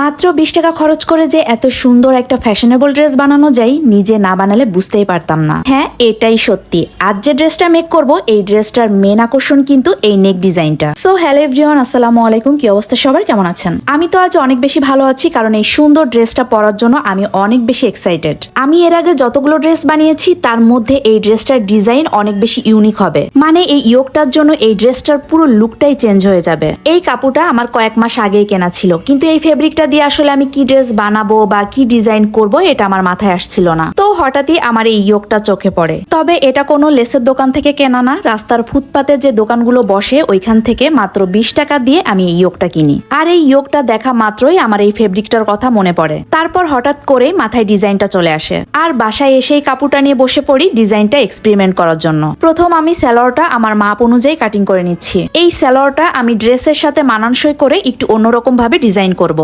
মাত্র বিশ টাকা খরচ করে যে এত সুন্দর একটা ফ্যাশনেবল ড্রেস বানানো যায়, নিজে না বানালে বুঝতেই পারতাম না। হ্যাঁ এটাই সত্যি। আজ যে ড্রেসটা মেক করব, এই ড্রেসটার মেন আকর্ষণ কিন্তু এই নেক ডিজাইনটা সো হ্যালো এভরিওয়ান আসসালামু আলাইকুম। কি অবস্থা সবার? কেমন আছেন? আমি তো আজ অনেক বেশি ভালো আছি, কারণ এই সুন্দর ড্রেসটা পরার জন্য আমি অনেক বেশি এক্সাইটেড আমি এর আগে যতগুলো ড্রেস বানিয়েছি, তার মধ্যে এই ড্রেসটার ডিজাইন অনেক বেশি ইউনিক হবে। মানে এই ইয়োগটার জন্য এই ড্রেসটার পুরো লুকটাই চেঞ্জ হয়ে যাবে। এই কাপড়টা আমার কয়েক মাস আগেই কেনা ছিল, কিন্তু এই ফেব্রিকটা দিয়ে আসলে আমি কি ড্রেস বানাবো বা কি ডিজাইন করব এটা আমার মাথায় আসছিল না। তো হঠাৎই আমার এই ইয়োগটা চোখে পড়ে। তবে এটা কোনো লেসের দোকান থেকে কেনা না, রাস্তার ফুটপাতে যে দোকানগুলো বসে ওইখান থেকে মাত্র বিশ টাকা দিয়ে আমি এই ইয়োগটা কিনি। আর এই ইয়োগটা দেখা মাত্রই আমার এই ফেব্রিকটার কথা মনে পড়ে। তারপর হঠাৎ করে মাথায় ডিজাইনটা চলে আসে। আর বাসায় এসে এই কাপড়টা নিয়ে বসে পড়ি ডিজাইনটা এক্সপেরিমেন্ট করার জন্য। প্রথম আমি স্যালোয়ারটা আমার মাপ অনুযায়ী কাটিং করে নিচ্ছি। এই স্যালোয়ারটা আমি ড্রেসের সাথে মানানসই করে একটু অন্যরকম ভাবে ডিজাইন করব।